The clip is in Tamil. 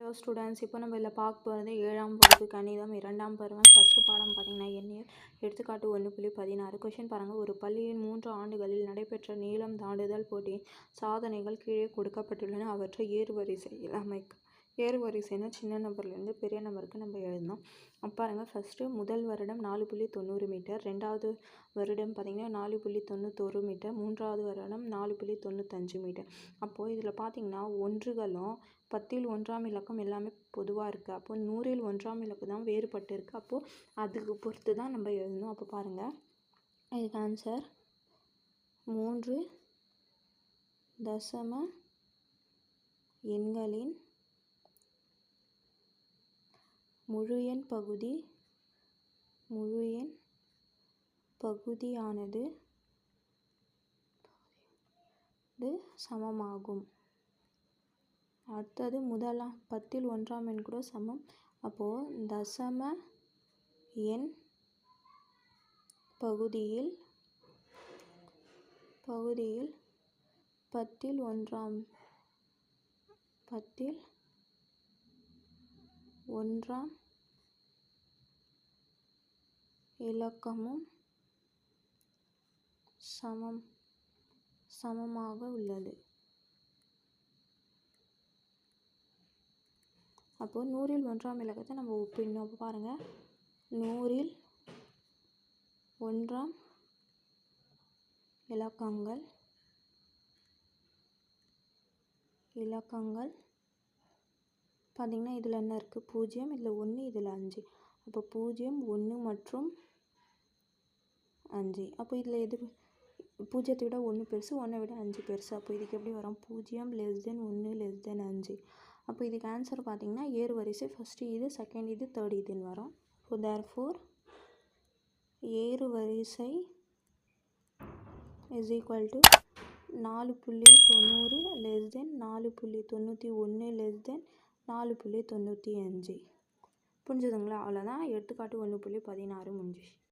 ஹலோ ஸ்டூடெண்ட்ஸ் இப்போ நம்ம இதில் பார்க்க போகிறது ஏழாம் வகுப்பு கணிதம் இரண்டாம் பருவம் ஃபஸ்ட்டு பாடம் பார்த்தீங்கன்னா எண்ணியல் எடுத்துக்காட்டு ஒன்று புள்ளி பதினாறு. கொஷின் பாருங்கள் ஒரு பள்ளியின் மூன்று ஆண்டுகளில் நடைபெற்ற நீளம் தாண்டுதல் போட்டியின் சாதனைகள் கீழே கொடுக்கப்பட்டுள்ளன. அவற்றை ஏறுவரிசையில் அமைக்க ஏறுவரிசைனா சின்ன நம்பர்லேருந்து பெரிய நம்பருக்கு நம்ம எழுதணும். அப்போ பாருங்கள் ஃபஸ்ட்டு முதல் வருடம் நாலு புள்ளி தொண்ணூறு மீட்டர் ரெண்டாவது வருடம் பார்த்திங்கன்னா நாலு புள்ளி தொண்ணூத்தொரு மீட்டர் மூன்றாவது வருடம் நாலு புள்ளி தொண்ணூத்தஞ்சு மீட்டர். அப்போது இதில் பார்த்திங்கன்னா ஒன்றுகளும் பத்தில் ஒன்றாம் இலக்கம் எல்லாமே பொதுவாக இருக்குது அப்போது நூறில் ஒன்றாம் இலக்கு தான் வேறுபட்டு இருக்குது அப்போது அதுக்கு பொறுத்து தான் நம்ம எழுதணும். அப்போ பாருங்கள் இதுக்கு ஆன்சர் மூன்று தசம எண்களின் முழு எண் பகுதி முழு எண் பகுதியானது சமமாகும். அடுத்தது முதலாம் பத்தில் ஒன்றாம் எண் கூட சமம். அப்போது தசம எண் பகுதியில் பகுதியில் பத்தில் ஒன்றாம் பத்தில் ஒன்றாம் இலக்கமும் சமம் சமமாக உள்ளது. அப்போது நூறில் ஒன்றாம் இலக்கத்தை நம்ம ஒப்பிடணும். அப்போ பாருங்கள் நூறில் ஒன்றாம் இலக்கங்கள் இலக்கங்கள் பார்த்திங்கன்னா இதில் என்ன இருக்குது பூஜ்ஜியம் இதில் ஒன்று இதில் அஞ்சு. அப்போ பூஜ்ஜியம் ஒன்று மற்றும் அஞ்சு. அப்போ இதில் எது? பூஜ்ஜியத்தை விட ஒன்று பெருசு ஒன்றை விட அஞ்சு பெருசு. அப்போ இதுக்கு எப்படி வரும்? பூஜ்ஜியம் லெஸ் தென் ஒன்று லெஸ் தென் அஞ்சு. அப்போ இதுக்கு ஆன்சர் பார்த்திங்கன்னா ஏறு வரிசை. ஃபஸ்ட்டு இது செகண்ட் இது தேர்ட் இதுன்னு வரும். ஸோ தேர் ஃபோர் ஏறு வரிசை இஸ் ஈக்குவல் டு நாலு புள்ளி தொண்ணூறு லெஸ் தென் நாலு புள்ளி தொண்ணூற்றி ஒன்று லெஸ் தென் நாலு புள்ளி தொண்ணூற்றி அஞ்சு. புரிஞ்சுதுங்களா? அவ்வளோதான் எடுத்துக்காட்டு ஒன்று புள்ளி பதினாறு முடிஞ்சு